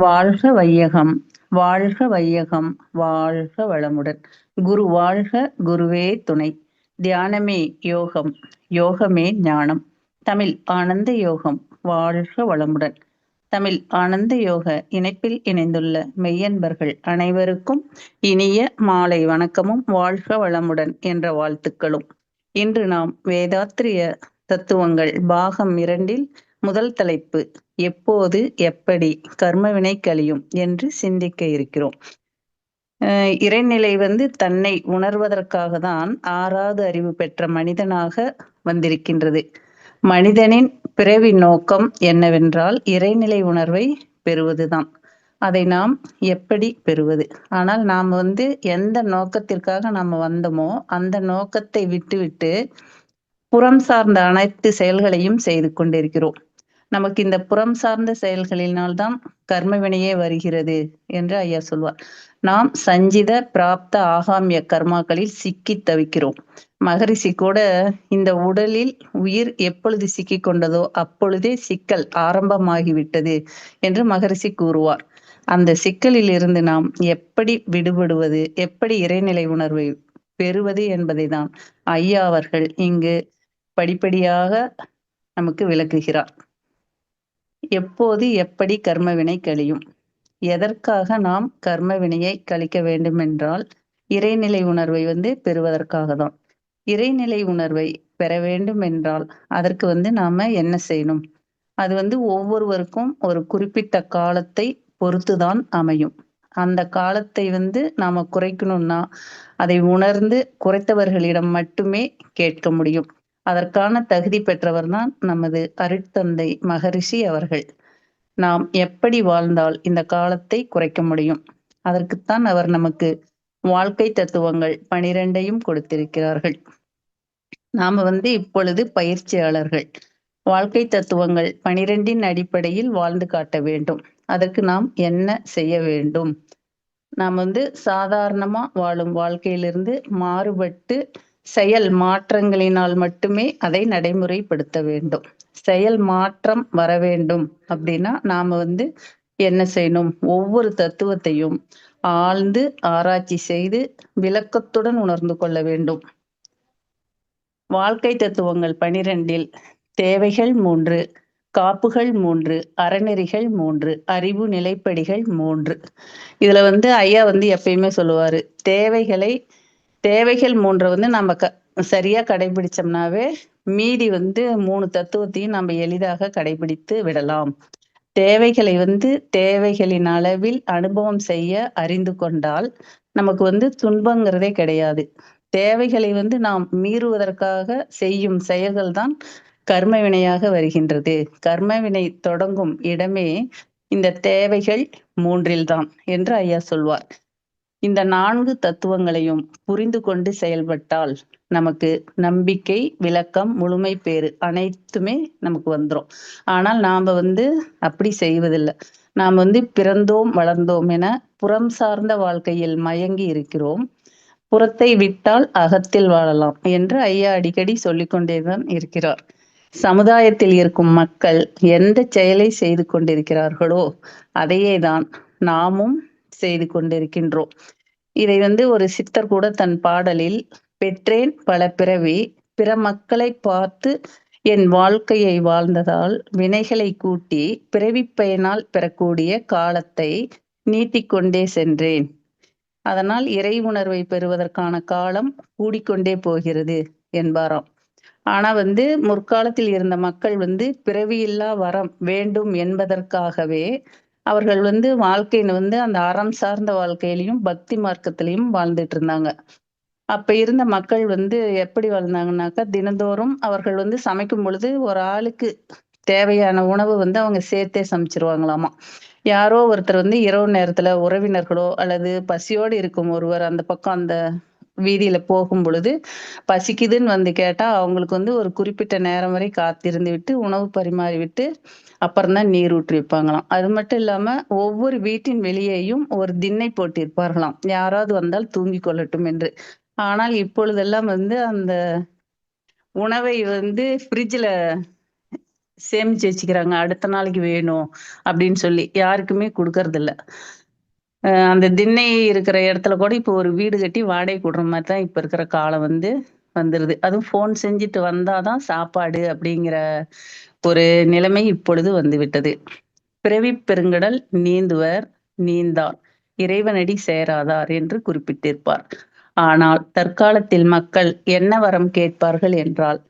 வாழ்க வையகம் வாழ்க வையகம் வாழ்க வளமுடன். குரு வாழ்க குருவே துணை. தியானமே யோகம் யோகமே ஞானம். தமிழ் ஆனந்த யோகம் வாழ்க வளமுடன். தமிழ் ஆனந்த யோக இணைப்பில் இணைந்துள்ள மெய்யன்பர்கள் அனைவருக்கும் இனிய மாலை வணக்கமும் வாழ்க வளமுடன் என்ற வாழ்த்துக்களும். இன்று நாம் வேதாத்திரிய தத்துவங்கள் பாகம் இரண்டில் முதல் தலைப்பு எப்போது எப்படி கர்மவினை கழியும் என்று சிந்திக்க இருக்கிறோம். இறைநிலை வந்து தன்னை உணர்வதற்காக தான் ஆறாவது அறிவு பெற்ற மனிதனாக வந்திருக்கின்றது. மனிதனின் பிறவி நோக்கம் என்னவென்றால் இறைநிலை உணர்வை பெறுவதுதான். அதை நாம் எப்படி பெறுவது? ஆனால் நாம் வந்து எந்த நோக்கத்திற்காக நாம் வந்தோமோ அந்த நோக்கத்தை விட்டுவிட்டு புறம் சார்ந்த அனைத்து செயல்களையும் செய்து கொண்டிருக்கிறோம். நமக்கு இந்த புறம் சார்ந்த செயல்களினால்தான் கர்மவினையே வருகிறது என்று ஐயா சொல்வார். நாம் சஞ்சித பிராப்த ஆகாமிய கர்மாக்களில் சிக்கி தவிக்கிறோம். மகரிஷி கூட இந்த உடலில் உயிர் எப்பொழுது சிக்கி கொண்டதோ அப்பொழுதே சிக்கல் ஆரம்பமாகிவிட்டது என்று மகரிஷி கூறுவார். அந்த சிக்கலில் இருந்து நாம் எப்படி விடுபடுவது எப்படி இறைநிலை உணர்வை பெறுவது என்பதை தான் ஐயா அவர்கள் இங்கு படிப்படியாக நமக்கு விளக்குகிறார். எப்போது எப்படி கர்மவினை கழியும்? எதற்காக நாம் கர்மவினையை கழிக்க வேண்டுமென்றால் இறைநிலை உணர்வை வந்து பெறுவதற்காக தான் இறைநிலை உணர்வை பெற வேண்டும் என்றால் அதற்கு வந்து நாம என்ன செய்யணும்? அது வந்து ஒவ்வொருவருக்கும் ஒரு குறிப்பிட்ட காலத்தை பொறுத்துதான் அமையும். அந்த காலத்தை வந்து நாம குறைக்கணும்னா அதை உணர்ந்து குறைத்தவர்களிடம் மட்டுமே கேட்க முடியும். அதற்கான தகுதி பெற்றவர் தான் நமது அருட்தந்தை மகரிஷி அவர்கள். நாம் எப்படி வாழ்ந்தால் இந்த காலத்தை குறைக்க முடியும்? அதற்குத்தான் அவர் நமக்கு வாழ்க்கை தத்துவங்கள் பனிரெண்டையும் கொடுத்திருக்கிறார்கள். நாம வந்து இப்பொழுது பயிற்சியாளர்கள். வாழ்க்கை தத்துவங்கள் பனிரெண்டின் அடிப்படையில் வாழ்ந்து காட்ட வேண்டும். அதற்கு நாம் என்ன செய்ய வேண்டும்? நாம் வந்து சாதாரணமா வாழும் வாழ்க்கையிலிருந்து மாறுபட்டு செயல் மாற்றங்களினால் மட்டுமே அதை நடைமுறைப்படுத்த வேண்டும். செயல் மாற்றம் வர வேண்டும் அப்படின்னா நாம வந்து என்ன செய்யணும்? ஒவ்வொரு தத்துவத்தையும் ஆழ்ந்து ஆராய்ச்சி செய்து விளக்கத்துடன் உணர்ந்து கொள்ள வேண்டும். வாழ்க்கை தத்துவங்கள் பனிரெண்டில் தேவைகள் மூன்று காப்புகள் மூன்று அறநெறிகள் மூன்று அறிவு நிலைப்படிகள் மூன்று. இதுல வந்து ஐயா வந்து எப்பயுமே சொல்லுவாரு தேவைகளை தேவைகள் மூன்றை வந்து நம்ம க சரியா கடைபிடிச்சோம்னாவே மீதி வந்து மூணு தத்துவத்தையும் நம்ம எளிதாக கடைபிடித்து விடலாம். தேவைகளை வந்து தேவைகளின் அளவில் அனுபவம் செய்ய அறிந்து கொண்டால் நமக்கு வந்து துன்பங்கிறதே கிடையாது. தேவைகளை வந்து நாம் மீறுவதற்காக செய்யும் செயல்கள் தான் கர்ம வினையாக வருகின்றது. கர்ம வினை தொடங்கும் இடமே இந்த தேவைகள் மூன்றில்தான் என்று ஐயா சொல்வார். இந்த நான்கு தத்துவங்களையும் புரிந்து கொண்டு செயல்பட்டால் நமக்கு நம்பிக்கை விளக்கம் முழுமை பேறு அனைத்துமே நமக்கு வந்துடும் ஆனால் நாம வந்து அப்படி செய்வதில்லை. நாம் வந்து பிறந்தோம் வளர்ந்தோம் என புறம் சார்ந்த வாழ்க்கையில் மயங்கி இருக்கிறோம். புறத்தை விட்டால் அகத்தில் வாழலாம் என்று ஐயா அடிக்கடி சொல்லிக்கொண்டேதான் இருக்கிறார். சமுதாயத்தில் இருக்கும் மக்கள் எந்த செயலை செய்து கொண்டிருக்கிறார்களோ அதையே தான் நாமும் செய்து கொண்டிருக்கின்றோம் இதை வந்து ஒரு சித்தர் கூட தன் பாடலில் பெற்றேன் பல பிறவி பிற மக்களை பார்த்து என் வாழ்க்கையை வாழ்ந்ததால் வினைகளை கூட்டி பிறவி பயனால் பெறக்கூடிய காலத்தை நீட்டிக்கொண்டே சென்றேன். அதனால் இறை உணர்வை பெறுவதற்கான காலம் கூடிக்கொண்டே போகிறது என்பாராம். ஆனா வந்து முற்காலத்தில் இருந்த மக்கள் வந்து பிறவியில்லா வரம் வேண்டும் என்பதற்காகவே அவர்கள் வந்து வாழ்க்கையில வந்து அந்த அறம் சார்ந்த வாழ்க்கையிலையும் பக்தி மார்க்கத்திலையும் வாழ்ந்துட்டு இருந்தாங்க. அப்ப இருந்த மக்கள் வந்து எப்படி வாழ்ந்தாங்கன்னாக்கா தினந்தோறும் அவர்கள் வந்து சமைக்கும் பொழுது ஒரு ஆளுக்கு தேவையான உணவு வந்து அவங்க சேர்த்தே சமைச்சிருவாங்களாமா. யாரோ ஒருத்தர் வந்து இரவு நேரத்துல உறவினர்களோ அல்லது பசியோடு இருக்கும் ஒருவர் அந்த பக்கம் அந்த வீதியில போகும் பொழுது பசிக்குதுன்னு வந்து கேட்டா அவங்களுக்கு வந்து ஒரு குறிப்பிட்ட நேரம் வரை காத்திருந்து விட்டு உணவு பரிமாறி விட்டு அப்புறம்தான் நீர் ஊற்றி வைப்பாங்களாம். அது மட்டும் இல்லாம ஒவ்வொரு வீட்டின் வெளியேயும் ஒரு திண்ணை போட்டிருப்பார்களாம். யாராவது வந்தால் தூங்கி கொள்ளட்டும் என்று. ஆனால் இப்பொழுதெல்லாம் வந்து அந்த உணவை வந்து ஃப்ரிட்ஜில் சேமிச்சு வச்சுக்கிறாங்க. அடுத்த நாளைக்கு வேணும் அப்படின்னு சொல்லி யாருக்குமே கொடுக்கறதில்ல. அந்த திண்ணை இருக்கிற இடத்துல கூட இப்போ ஒரு வீடு கட்டி வாடகை கொடுற மாதிரி தான் இப்போ இருக்கிற காலம் வந்து வந்துருது. அதுவும் ஃபோன் செஞ்சுட்டு வந்தாதான் சாப்பாடு அப்படிங்கிற ஒரு நிலைமை இப்பொழுது வந்து விட்டது பிறவி பெருங்கடல் நீந்துவர் நீந்தார். இறைவனடி சேராதார் என்று குறிப்பிட்டிருப்பார். ஆனால் தற்காலத்தில் மக்கள் என்ன வரம் கேட்பார்கள் என்றால்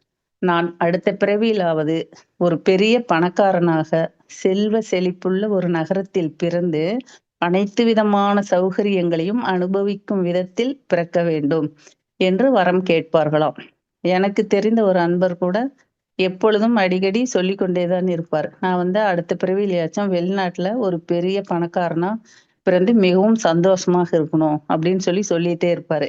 நான் அடுத்த பிறவியிலாவது ஒரு பெரிய பணக்காரனாக செல்வ செழிப்புள்ள ஒரு நகரத்தில் பிறந்து அனைத்து விதமான சௌகரியங்களையும் அனுபவிக்கும் விதத்தில் பிறக்க வேண்டும் என்று வரம் கேட்பார்களாம். எனக்கு தெரிந்த ஒரு அன்பர் கூட எப்பொழுதும் அடிக்கடி சொல்லிக்கொண்டேதான் இருப்பார். நான் வந்து அடுத்த பிறவியிலாச்சும் வெளிநாட்டுல ஒரு பெரிய பணக்காரனா பிறந்து மிகவும் சந்தோஷமாக இருக்கணும் அப்படின்னு சொல்லி சொல்லிட்டே இருப்பாரு.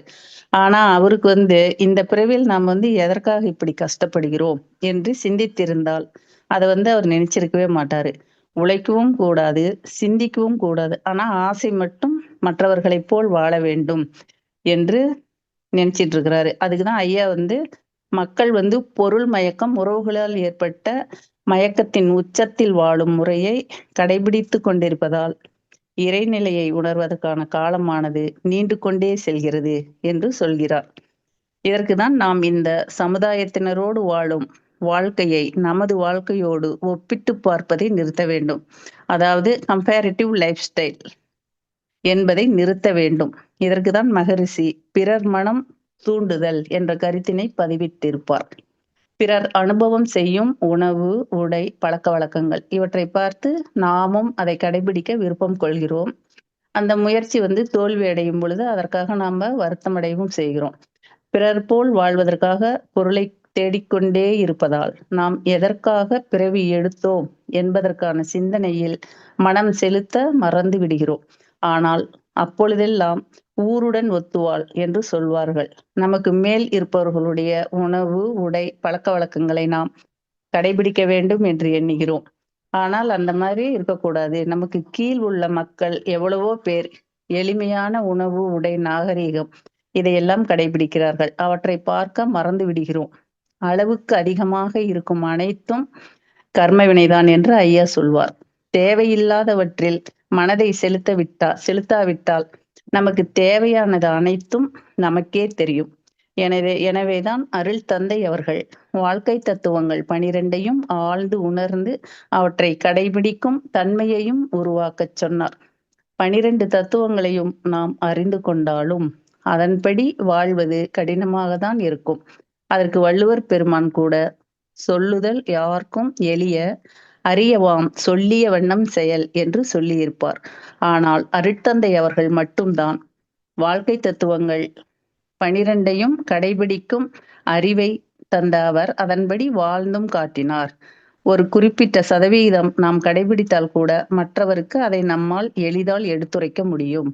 ஆனா அவருக்கு வந்து இந்த பிறவியில் நாம் வந்து எதற்காக இப்படி கஷ்டப்படுகிறோம் என்று சிந்தித்திருந்தால் அதை வந்து அவர் நினைச்சிருக்கவே மாட்டாரு. உழைக்கவும் கூடாது சிந்திக்கவும் கூடாது. ஆனா ஆசை மட்டும் மற்றவர்களைப் போல் வாழ வேண்டும் என்று நினைச்சிட்டு இருக்கிறாரு அதுக்குதான் ஐயா வந்து மக்கள் வந்து பொருள் மயக்கம் உறவுகளால் ஏற்பட்ட மயக்கத்தின் உச்சத்தில் வாழும் முறையை கடைபிடித்து கொண்டிருப்பதால் இறைநிலையை உணர்வதற்கான காலமானது நீண்டு கொண்டே செல்கிறது என்று சொல்கிறார். இதற்குதான் நாம் இந்த சமுதாயத்தினரோடு வாழும் வாழ்க்கையை நமது வாழ்க்கையோடு ஒப்பிட்டு பார்ப்பதை நிறுத்த வேண்டும். அதாவது கம்பேரிட்டிவ் லைஃப் ஸ்டைல் என்பதை நிறுத்த வேண்டும். இதற்கு தான் மகரிஷி பிறர் மனம் தூண்டுதல் என்ற கருத்தினை பதிவிட்டிருப்பார். பிறர் அனுபவம் செய்யும் உணவு உடை பழக்க வழக்கங்கள் இவற்றை பார்த்து நாமும் அதை கடைபிடிக்க விருப்பம் கொள்கிறோம். அந்த முயற்சி வந்து தோல்வி அடையும் பொழுது அதற்காக நாம வருத்தமடையவும் செய்கிறோம். பிறர் போல் வாழ்வதற்காக பொருளை தேடிக்கொண்டே இருப்பதால் நாம் எதற்காக பிறவி எடுத்தோம் என்பதற்கான சிந்தனையில் மனம் செலுத்த மறந்து விடுகிறோம். ஆனால் அப்பொழுதெல்லாம் ஊருடன் ஒத்துவாள் என்று சொல்வார்கள். நமக்கு மேல் இருப்பவர்களுடைய உணவு உடை பழக்க வழக்கங்களை நாம் கடைபிடிக்க வேண்டும் என்று எண்ணுகிறோம். ஆனால் அந்த மாதிரி இருக்கக்கூடாது. நமக்கு கீழ் உள்ள மக்கள் எவ்வளவோ பேர் எளிமையான உணவு உடை நாகரீகம் இதையெல்லாம் கடைபிடிக்கிறார்கள். அவற்றை பார்க்க மறந்து விடுகிறோம். அளவுக்கு அதிகமாக இருக்கும் அனைத்தும் கர்ம வினைதான் என்று ஐயா சொல்வார். தேவையில்லாதவற்றில் மனதை செலுத்த விட்டா செலுத்தாவிட்டால் நமக்கு தேவையானது அனைத்தும் நமக்கே தெரியும். எனவே எனவேதான் அருள் தந்தை அவர்கள் வாழ்க்கை தத்துவங்கள் பனிரெண்டையும் ஆழ்ந்து உணர்ந்து அவற்றை கடைபிடிக்கும் தன்மையையும் உருவாக்கச் சொன்னார். பனிரெண்டு தத்துவங்களையும் நாம் அறிந்து கொண்டாலும் அதன்படி வாழ்வது கடினமாக தான் இருக்கும். அதற்கு வள்ளுவர் பெருமான் கூட சொல்லுதல் யாருக்கும் எளிய அறியவாம் சொல்லிய வண்ணம் செயல் என்று சொல்லியிருப்பார். ஆனால் அருட்தந்தை அவர்கள் மட்டும்தான். வாழ்க்கை தத்துவங்கள் பனிரெண்டையும் கடைபிடிக்கும் அறிவை தந்த அவர் அதன்படி வாழ்ந்தும் காட்டினார். ஒரு குறிப்பிட்ட சதவீதம் நாம் கடைபிடித்தால் கூட மற்றவருக்கு அதை நம்மால் எளிதால் எடுத்துரைக்க முடியும்.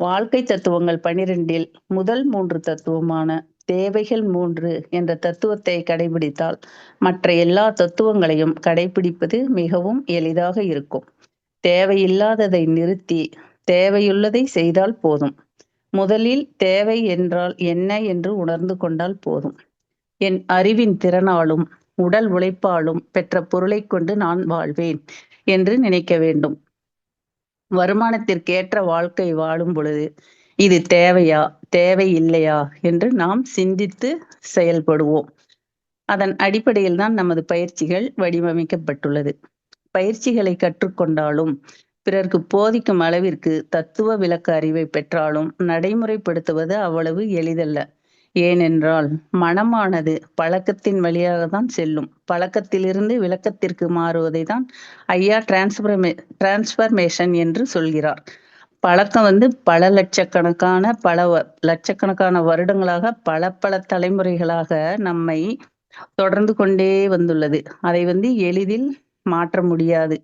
வாழ்க்கை தத்துவங்கள் பனிரெண்டில் முதல் மூன்று தத்துவமான தேவைகள் மூன்று என்ற தத்துவத்தை கடைபிடித்தால் மற்ற எல்லா தத்துவங்களையும் கடைபிடிப்பது மிகவும் எளிதாக இருக்கும். தேவையில்லாததை நிறுத்தி தேவையுள்ளதை செய்தால் போதும். முதலில் தேவை என்றால் என்ன என்று உணர்ந்து கொண்டால் போதும். என் அறிவின் திறனாலும் உடல் உழைப்பாலும் பெற்ற பொருளை கொண்டு நான் வாழ்வேன் என்று நினைக்க வேண்டும். வருமானத்திற்கேற்ற வாழ்க்கை வாழும் பொழுது இது தேவையா தேவை இல்லையா என்று நாம் சிந்தித்து செயல்படுவோம். அதன் அடிப்படையில் தான் நமது பயிற்சிகள் வடிவமைக்கப்பட்டுள்ளது. பயிற்சிகளை கற்றுக்கொண்டாலும் பிறர்க்கு போதிக்கும் அளவிற்கு தத்துவ விளக்க அறிவை பெற்றாலும் நடைமுறைப்படுத்துவது அவ்வளவு எளிதல்ல. ஏனென்றால் மனமானது பழக்கத்தின் வழியாக தான் செல்லும். பழக்கத்திலிருந்து விளக்கத்திற்கு மாறுவதை தான் ஐயா டிரான்ஸ்பர்மே டிரான்ஸ்பர்மேஷன் என்று சொல்கிறார். பழக்கம் வந்து பல லட்சக்கணக்கான பல லட்சக்கணக்கான வருடங்களாக பல பல தலைமுறைகளாக நம்மை தொடர்ந்து கொண்டே வந்துள்ளது. அதை வந்து எளிதில் மாற்ற முடியாது.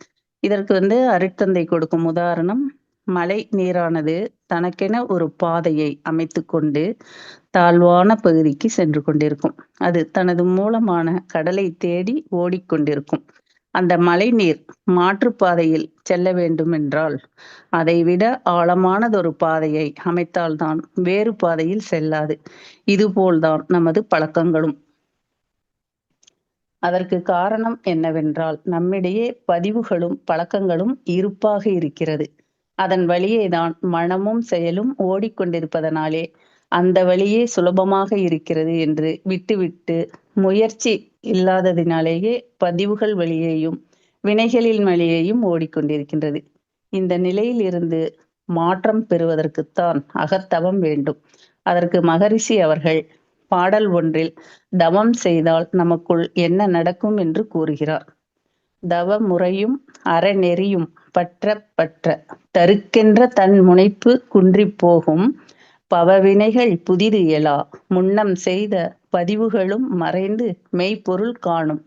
இதற்கு வந்து அருட்தந்தை கொடுக்கும் உதாரணம் மழை நீரானது தனக்கென ஒரு பாதையை அமைத்து கொண்டு தாழ்வான பகுதிக்கு சென்று கொண்டிருக்கும். அது தனது மூலமான கடலை தேடி ஓடிக்கொண்டிருக்கும். அந்த மழை நீர் மாற்றுப்பாதையில் செல்ல வேண்டும் என்றால் அதைவிட ஆழமானதொரு பாதையை அமைத்தால்தான் வேறு பாதையில் செல்லாது. இதுபோல்தான் நமது பழக்கங்களும். அதற்கு காரணம் என்னவென்றால் நம்மிடையே பதிவுகளும் பழக்கங்களும் இருப்பாக இருக்கிறது. அதன் வழியேதான் மனமும் செயலும் ஓடிக்கொண்டிருப்பதனாலே அந்த வழியே சுலபமாக இருக்கிறது என்று விட்டுவிட்டு முயற்சி இல்லாததினாலேயே பதிவுகள் வழியேயும் வினைகளின் வழியேயும் ஓடிக்கொண்டிருக்கின்றது. இந்த நிலையில் இருந்து மாற்றம் பெறுவதற்குத்தான் அகத்தவம் வேண்டும். அதற்கு மகரிஷி அவர்கள் பாடல் ஒன்றில் தவம் செய்தால் நமக்குள் என்ன நடக்கும் என்று கூறுகிறார். தவ முறையும் அறநெறியும் பற்ற பற்ற தருக்கென்ற தன் முனைப்பு குன்றி போகும் பவவினைகள் புதிது எழா முன்னம் செய்த பதிவுகளும் மறைந்து மெய்ப்பொருள் காணும்.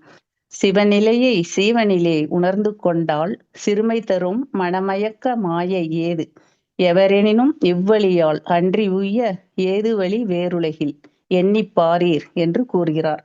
சிவநிலையை சீவனிலே உணர்ந்து கொண்டால் சிறுமை தரும் மனமயக்க மாயை ஏது? எவரெனினும் இவ்வழியால் அன்றி உய்ய ஏது வழி வேறுலகில்? எண்ணி பாரீர் என்று கூறுகிறார்.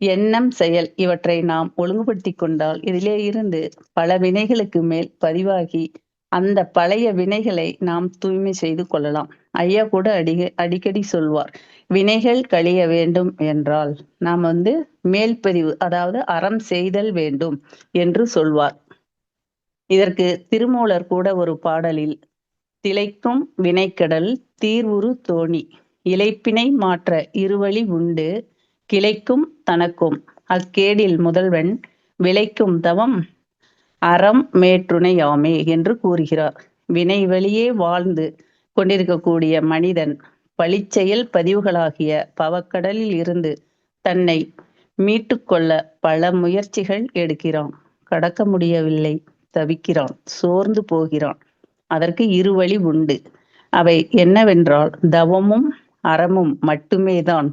எண்ணம் செயல் இவற்றை நாம் ஒழுங்குபடுத்தி கொண்டால் இதிலே இருந்து பல வினைகளுக்கு மேல் பதிவாகி அந்த பழைய வினைகளை நாம் தூய்மை செய்து கொள்ளலாம். ஐயா கூட அடிக அடிக்கடி சொல்வார் வினைகள் கழிய வேண்டும் என்றால் நாம் வந்து மேல்பதிவு அதாவது அறம் செய்தல் வேண்டும் என்று சொல்வார். இதற்கு திருமூலர் கூட ஒரு பாடலில் திளைக்கும் வினைக்கடல் தீர்வுரு தோணி இலைப்பினை மாற்ற இருவழி உண்டு கிளைக்கும் தனக்கும் அக்கேடில் முதல்வன் விளைக்கும் தவம் அறம் மேற்றுணையாமே என்று கூறுகிறார். வினை வழியே வாழ்ந்து கொண்டிருக்கக்கூடிய மனிதன் பழிச்செயல் பதிவுகளாகிய பவக்கடலில் இருந்து தன்னை மீட்டுக்கொள்ள பல முயற்சிகள் எடுக்கிறான். கடக்க முடியவில்லை தவிக்கிறான் சோர்ந்து போகிறான். அதற்கு இரு வழி உண்டு. அவை என்னவென்றால் தவமும் அறமும் மட்டுமே தான்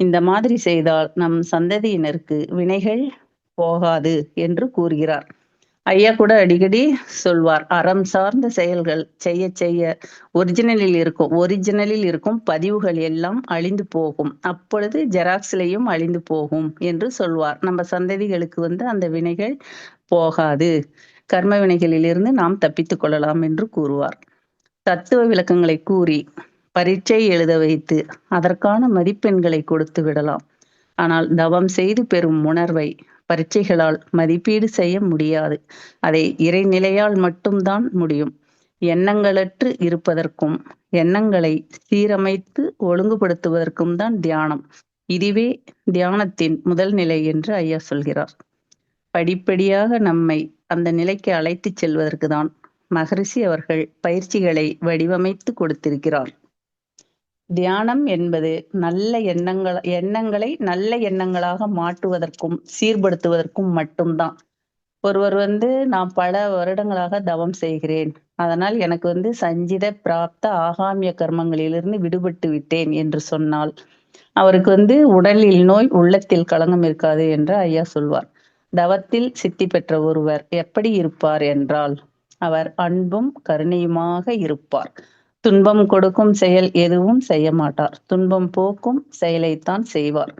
இந்த மாதிரி செய்தால் நம் சந்ததியினருக்கு வினைகள் போகாது என்று கூறுகிறார். ஐயா கூட அடிக்கடி சொல்வார் அறம் சார்ந்த செயல்கள் செய்ய செய்ய ஒரிஜினலில் இருக்கும் ஒரிஜினலில் இருக்கும் பதிவுகள் எல்லாம் அழிந்து போகும். அப்பொழுது ஜெராக்ஸ்லையும் அழிந்து போகும் என்று சொல்வார். நம்ம சந்ததிகளுக்கு வந்து அந்த வினைகள் போகாது. கர்ம வினைகளிலிருந்து நாம் தப்பித்துக் கொள்ளலாம் என்று கூறுவார். தத்துவ விளக்கங்களை கூறி பரீட்சை எழுத வைத்து அதற்கான மதிப்பெண்களை கொடுத்து விடலாம். ஆனால் தவம் செய்து பெறும் உணர்வை பரீட்சைகளால் மதிப்பீடு செய்ய முடியாது. அதை இறைநிலையால் மட்டும்தான் முடியும். எண்ணங்களற்று இருப்பதற்கும் எண்ணங்களை சீரமைத்து ஒழுங்குபடுத்துவதற்கும் தான் தியானம். இதுவே தியானத்தின் முதல் நிலை என்று ஐயா சொல்கிறார். படிப்படியாக நம்மை அந்த நிலைக்கு அழைத்து செல்வதற்கு தான் மகரிஷி அவர்கள் பயிற்சிகளை வடிவமைத்து கொடுத்திருக்கிறார். தியானம் என்பது நல்ல எண்ணங்கள் எண்ணங்களை நல்ல எண்ணங்களாக மாற்றுவதற்கும் சீர்படுத்துவதற்கும் மட்டும்தான். ஒருவர் வந்து நான் பல வருடங்களாக தவம் செய்கிறேன். அதனால் எனக்கு வந்து சஞ்சித பிராப்த ஆகாமிய கர்மங்களிலிருந்து விடுபட்டு விட்டேன் என்று சொன்னால் அவருக்கு வந்து உடலில் நோய் உள்ளத்தில் களங்கம் இருக்காது என்று ஐயா சொல்வார். தவத்தில் சித்தி பெற்ற ஒருவர் எப்படி இருப்பார் என்றால் அவர் அன்பும் கருணையுமாக இருப்பார். துன்பம் கொடுக்கும் செயல் எதுவும் செய்ய மாட்டார் துன்பம் போக்கும் செயலைத்தான் செய்வார்.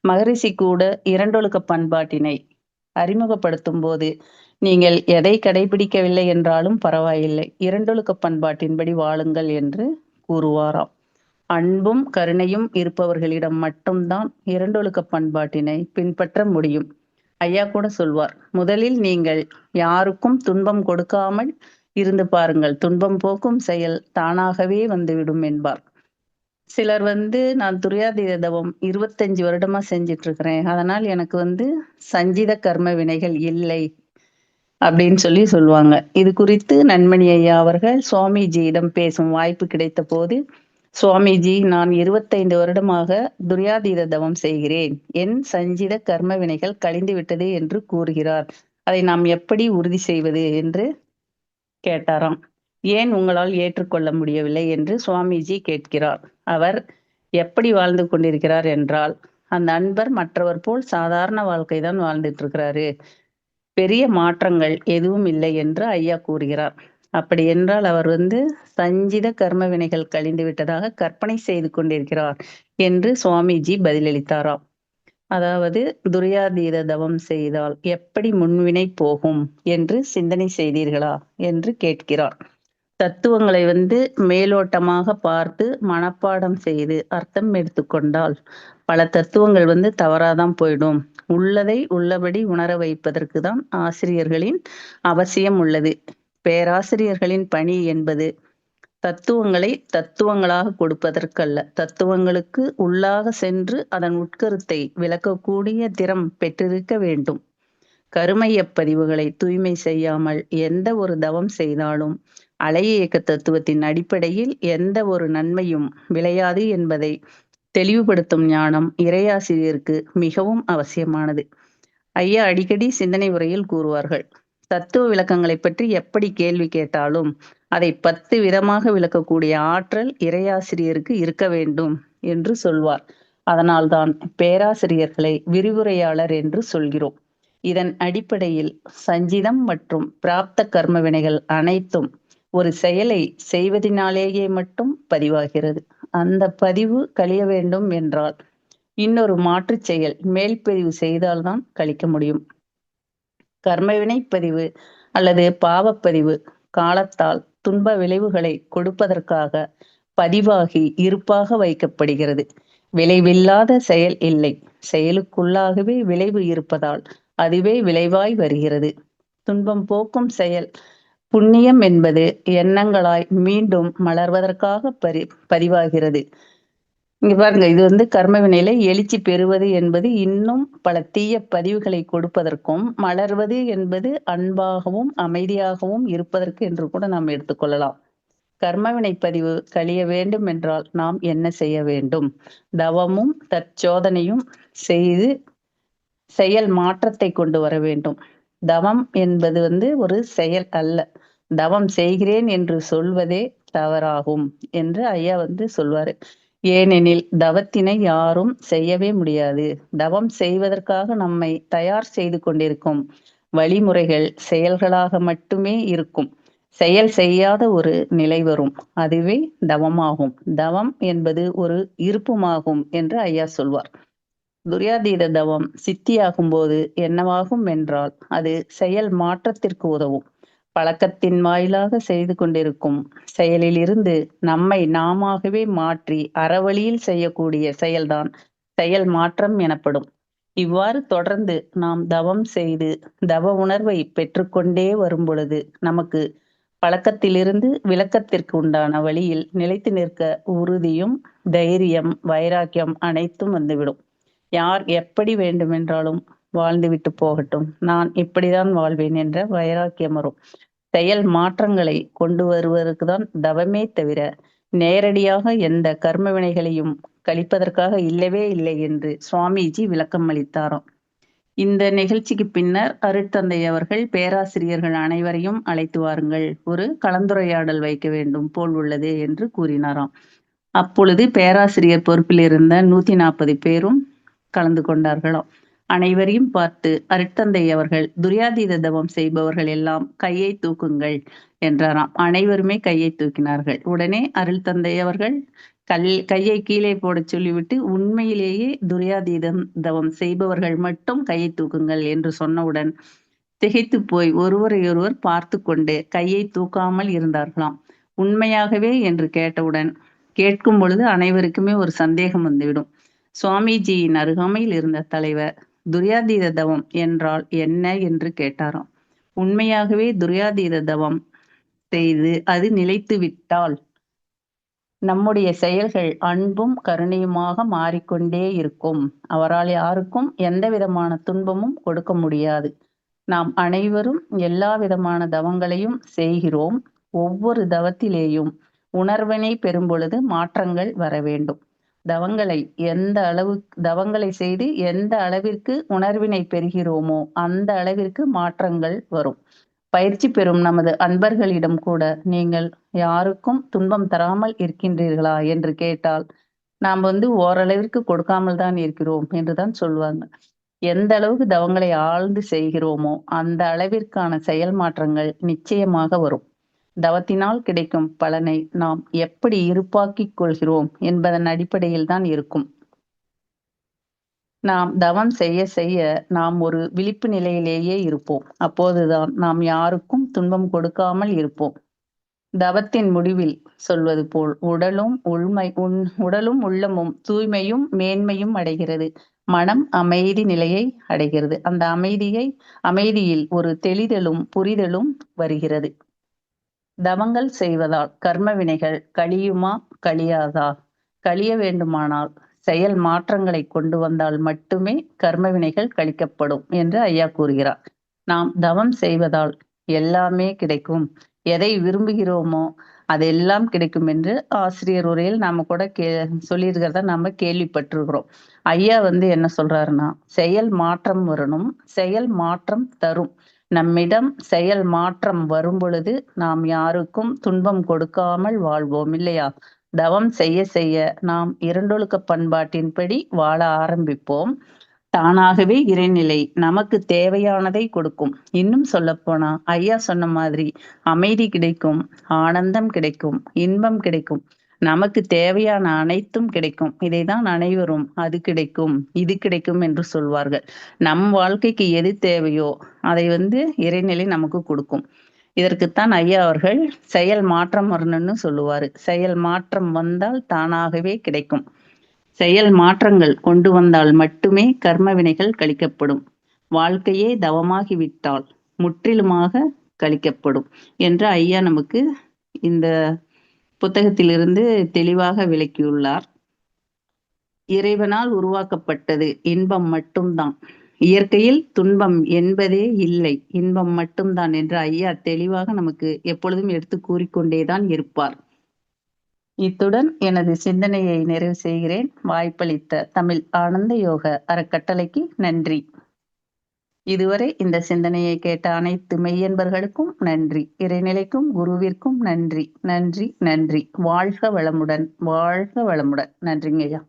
மகரிஷி கூட இரண்டொழுக்க பண்பாட்டினை அறிமுகப்படுத்தும் போது நீங்கள் எதை கடைபிடிக்கவில்லை என்றாலும் பரவாயில்லை. இரண்டொழுக்க பண்பாட்டின்படி வாழுங்கள் என்று கூறுவாராம். அன்பும் கருணையும் இருப்பவர்களிடம் மட்டும்தான் இரண்டொழுக்க பண்பாட்டினை பின்பற்ற முடியும். ஐயா கூட சொல்வார் முதலில் நீங்கள் யாருக்கும் துன்பம் கொடுக்காமல் இருந்து பாருங்கள். துன்பம் போக்கும் செயல் தானாகவே வந்துவிடும் என்பார். சிலர் வந்து நான் துரியாதீத தவம் இருபத்தஞ்சு வருடமா செஞ்சிட்டு இருக்கிறேன் அதனால் எனக்கு வந்து சஞ்சித கர்ம வினைகள் இல்லை. அப்படின்னு சொல்லி சொல்லுவாங்க இது குறித்து நன்மணி ஐயா அவர்கள் சுவாமிஜியிடம் பேசும் வாய்ப்பு கிடைத்த போது சுவாமிஜி நான் இருபத்தைந்து வருடமாக துரியாதீத தவம் செய்கிறேன். என் சஞ்சித கர்ம வினைகள் கழிந்து விட்டது என்று கூறுகிறார். அதை நாம் எப்படி உறுதி செய்வது என்று கேட்டாராம். ஏன் உங்களால் ஏற்றுக்கொள்ள முடியவில்லை என்று சுவாமிஜி கேட்கிறார். அவர் எப்படி வாழ்ந்து கொண்டிருக்கிறார் என்றால் அந்த அன்பர் மற்றவர் போல் சாதாரண வாழ்க்கை தான் வாழ்ந்துட்டு இருக்கிறாரு பெரிய மாற்றங்கள் எதுவும் இல்லை என்று ஐயா கூறுகிறார். அப்படி என்றால் அவர் வந்து சஞ்சித கர்ம வினைகள் கழிந்து விட்டதாக கற்பனை செய்து கொண்டிருக்கிறார் என்று சுவாமிஜி பதிலளித்தாராம். அதாவது துரியாதீத தவம் செய்தால் எப்படி முன்வினை போகும் என்று சிந்தனை செய்தீர்களா என்று கேட்கிறார். தத்துவங்களை வந்து மேலோட்டமாக பார்த்து மனப்பாடம் செய்து அர்த்தம் எடுத்துக்கொண்டால் பல தத்துவங்கள் வந்து தவறாதான் போயிடும். உள்ளதை உள்ளபடி உணர வைப்பதற்கு தான் ஆசிரியர்களின் அவசியம் உள்ளது. பேராசிரியர்களின் பணி என்பது தத்துவங்களை தத்துவங்களாக கொடுப்பதற்கல்ல. தத்துவங்களுக்கு உள்ளாக சென்று அதன் உட்கருத்தை விளக்கக்கூடிய திறம் பெற்றிருக்க வேண்டும். கருமைய பதிவுகளை தூய்மை செய்யாமல் எந்த ஒரு தவம் செய்தாலும் அலைய இயக்க தத்துவத்தின் அடிப்படையில் எந்த ஒரு நன்மையும் விளையாது என்பதை தெளிவுபடுத்தும் ஞானம் இறையாசிரியருக்கு மிகவும் அவசியமானது. ஐயா அடிக்கடி சிந்தனை உரையில் கூறுவார்கள் தத்துவ விளக்கங்களை பற்றி எப்படி கேள்வி கேட்டாலும் அதை பத்து விதமாக விளக்கக்கூடிய ஆற்றல் இறையாசிரியருக்கு இருக்க வேண்டும் என்று சொல்வார். அதனால்தான் பேராசிரியர்களை விரிவுரையாளர் என்று சொல்கிறோம். இதன் அடிப்படையில் சஞ்சிதம் மற்றும் பிராப்த கர்ம வினைகள் அனைத்தும் ஒரு செயலை செய்வதனாலேயே மட்டும் பதிவாகிறது. அந்த பதிவு கழிய வேண்டும் என்றால் இன்னொரு மாற்று செயல் மேல் பதிவு செய்தால்தான் கழிக்க முடியும். கர்மவினை பதிவு அல்லது பாவப்பதிவு காலத்தால் துன்ப விளைவுகளை கொடுப்பதற்காக பதிவாகி இருப்பாக வைக்கப்படுகிறது. விளைவில்லாத செயல் இல்லை. செயலுக்குள்ளாகவே விளைவு இருப்பதால் அதுவே விளைவாய் வருகிறது. துன்பம் போக்கும் செயல் புண்ணியம் என்பது எண்ணங்களாய் மீண்டும் மலர்வதற்காக பரி பதிவாகிறது. இங்க பாருங்க இது வந்து கர்ம வினையில எழுச்சி பெறுவது என்பது இன்னும் பல தீய பதிவுகளை கொடுப்பதற்கும் மலர்வது என்பது அன்பாகவும் அமைதியாகவும் இருப்பதற்கு என்று கூட நாம் எடுத்துக்கொள்ளலாம். கர்மவினை பதிவு கழிய வேண்டும் என்றால் நாம் என்ன செய்ய வேண்டும்? தவமும் தற்சோதனையும் செய்து செயல் மாற்றத்தை கொண்டு வர வேண்டும். தவம் என்பது வந்து ஒரு செயல் அல்ல. தவம் செய்கிறேன் என்று சொல்வதே தவறாகும் என்று ஐயா வந்து சொல்வாரு. ஏனெனில் தவத்தினை யாரும் செய்யவே முடியாது. தவம் செய்வதற்காக நம்மை தயார் செய்து கொண்டிருக்கும் வழிமுறைகள் செயல்களாக மட்டுமே இருக்கும். செயல் செய்யாத ஒரு நிலை வரும். அதுவே தவமாகும். தவம் என்பது ஒரு இருப்புமாகும் என்று ஐயா சொல்வார். துரியாதீத தவம் சித்தியாகும் போது என்னவாகும் என்றால் அது செயல் மாற்றத்திற்கு உதவும். பழக்கத்தின் வாயிலாக செய்து கொண்டிருக்கும் செயலிலிருந்து நம்மை நாமாகவே மாற்றி அறவழியில் செய்யக்கூடிய செயல்தான் செயல் மாற்றம் எனப்படும். இவ்வாறு தொடர்ந்து நாம் தவம் செய்து தவ உணர்வை பெற்றுக்கொண்டே வரும் பொழுது நமக்கு பழக்கத்திலிருந்து விளக்கத்திற்கு உண்டான வழியில் நிலைத்து நிற்க உறுதியும் தைரியம் வைராக்கியம் அனைத்தும் வந்துவிடும். யார் எப்படி வேண்டுமென்றாலும் வாழ்ந்துவிட்டு போகட்டும். நான் இப்படிதான் வாழ்வேன் என்ற வைராக்கியம் வரும் செயல் மாற்றங்களை கொண்டு வருவதற்கு தான் தவமே தவிர நேரடியாக எந்த கர்ம வினைகளையும் கழிப்பதற்காக இல்லவே இல்லை என்று சுவாமிஜி விளக்கம் அளித்தாராம். இந்த நிகழ்ச்சிக்கு பின்னர் அருட்தந்தை அவர்கள் பேராசிரியர்கள் அனைவரையும் அழைத்து வாருங்கள். ஒரு கலந்துரையாடல் வைக்க வேண்டும் போல் உள்ளது என்று கூறினாராம். அப்பொழுது பேராசிரியர் பொறுப்பில் இருந்த நூத்தி நாற்பது பேரும் கலந்து கொண்டார்களாம். அனைவரையும் பார்த்து அருட்தந்தை அவர்கள் துரியாதீத தவம் செய்பவர்கள் எல்லாம் கையை தூக்குங்கள் என்றாராம். அனைவருமே கையை தூக்கினார்கள். உடனே அருள் தந்தை அவர்கள் கல் கையை கீழே போட சொல்லிவிட்டு உண்மையிலேயே துரியாதீதம் தவம் செய்பவர்கள் மட்டும் கையை தூக்குங்கள் என்று சொன்னவுடன் திகைத்து போய் ஒருவரையொருவர் பார்த்து கொண்டு கையை தூக்காமல் இருந்தார்களாம். உண்மையாகவே என்று கேட்டவுடன் கேட்கும் பொழுது அனைவருக்குமே ஒரு சந்தேகம் வந்துவிடும். சுவாமிஜியின் அருகாமையில் இருந்த தலைவர் துரியாதீத தவம் என்றால் என்ன என்று கேட்டாராம். உண்மையாகவே துரியாதீத தவம் செய்து அது நிலைத்து விட்டால் நம்முடைய செயல்கள் அன்பும் கருணையுமாக மாறிக்கொண்டே இருக்கும். அவரால் யாருக்கும் எந்த விதமான துன்பமும் கொடுக்க முடியாது. நாம் அனைவரும் எல்லா விதமான தவங்களையும் செய்கிறோம். ஒவ்வொரு தவத்திலேயும் உணர்வினை பெறும் பொழுது மாற்றங்கள் வர வேண்டும். தவங்களை எந்த அளவு தவங்களை செய்து எந்த அளவிற்கு உணர்வினை பெறுகிறோமோ அந்த அளவிற்கு மாற்றங்கள் வரும். பயிற்சி பெறும் நமது அன்பர்களிடம் கூட நீங்கள் யாருக்கும் துன்பம் தராமல் இருக்கின்றீர்களா என்று கேட்டால் நாம் வந்து ஓரளவிற்கு கொடுக்காமல் தான் இருக்கிறோம் என்றுதான் சொல்லுவாங்க எந்த அளவுக்கு தவங்களை ஆழ்ந்து செய்கிறோமோ அந்த அளவிற்கான செயல் மாற்றங்கள் நிச்சயமாக வரும். தவத்தினால் கிடைக்கும் பலனை நாம் எப்படி இருப்பாக்கிக் கொள்கிறோம் என்பதன் அடிப்படையில் தான் இருக்கும். நாம் தவம் செய்ய செய்ய நாம் ஒரு விழிப்பு நிலையிலேயே இருப்போம். அப்போதுதான் நாம் யாருக்கும் துன்பம் கொடுக்காமல் இருப்போம். தவத்தின் முடிவில் சொல்வது போல் உடலும் உள்மை உன் உடலும் உள்ளமும் தூய்மையும் மேன்மையும் அடைகிறது. மனம் அமைதி நிலையை அடைகிறது. அந்த அமைதியை அமைதியில் ஒரு தெளிதலும் புரிதலும் வருகிறது. தவங்கள் செய்வதால் கர்ம வினைகள் கழியுமா? கழியாதா? கழிய வேண்டுமானால் செயல் மாற்றங்களை கொண்டு வந்தால் மட்டுமே கர்ம வினைகள் கழிக்கப்படும் என்று ஐயா கூறுகிறார். நாம் தவம் செய்வதால் எல்லாமே கிடைக்கும். எதை விரும்புகிறோமோ அதெல்லாம் கிடைக்கும் என்று ஆசிரியர் உரையில் நாம கூட கே சொல்லியிருக்கிறத நம்ம கேள்விப்பட்டிருக்கிறோம். ஐயா வந்து என்ன சொல்றாருன்னா செயல் மாற்றம் வரணும் செயல் மாற்றம் தரும். நம்மிடம் செயல் மாற்றம் வரும் பொழுது நாம் யாருக்கும் துன்பம் கொடுக்காமல் வாழ்வோம் இல்லையா? தவம் செய்ய செய்ய நாம் இரண்டொழுக்க பண்பாட்டின்படி வாழ ஆரம்பிப்போம். தானாகவே இறைநிலை நமக்கு தேவையானதை கொடுக்கும். இன்னும் சொல்ல போனா ஐயா சொன்ன மாதிரி அமைதி கிடைக்கும் ஆனந்தம் கிடைக்கும் இன்பம் கிடைக்கும். நமக்கு தேவையான அனைத்தும் கிடைக்கும். இதைதான் அனைவரும் அது கிடைக்கும் இது கிடைக்கும் என்று சொல்வார்கள். நம் வாழ்க்கைக்கு எது தேவையோ அதை வந்து இறைநிலை நமக்கு கொடுக்கும். இதற்குத்தான் ஐயா அவர்கள் செயல் மாற்றம் வரணும்னு சொல்லுவாரு. செயல் மாற்றம் வந்தால் தானாகவே கிடைக்கும். செயல் மாற்றங்கள் கொண்டு வந்தால் மட்டுமே கர்ம வினைகள் கழிக்கப்படும். வாழ்க்கையே தவமாகிவிட்டால் முற்றிலுமாக கழிக்கப்படும். என்று ஐயா நமக்கு இந்த புத்தகத்திலிருந்து தெளிவாக விளக்கியுள்ளார். இறைவனால் உருவாக்கப்பட்டது இன்பம் மட்டும்தான். இயற்கையில் துன்பம் என்பதே இல்லை. இன்பம் மட்டும்தான் என்று ஐயா தெளிவாக நமக்கு எப்பொழுதும் எடுத்து கூறிக்கொண்டேதான் இருப்பார். இத்துடன் எனது சிந்தனையை நிறைவு செய்கிறேன். வாய்ப்பளித்த தமிழ் ஆனந்த யோக அறக்கட்டளைக்கு நன்றி. இதுவரை இந்த சிந்தனையை கேட்ட அனைத்து மெய்யன்பர்களுக்கும் நன்றி. இறைநிலைக்கும் குருவிற்கும் நன்றி. நன்றி நன்றி. வாழ்க வளமுடன் வாழ்க வளமுடன். நன்றிங்க ஐயா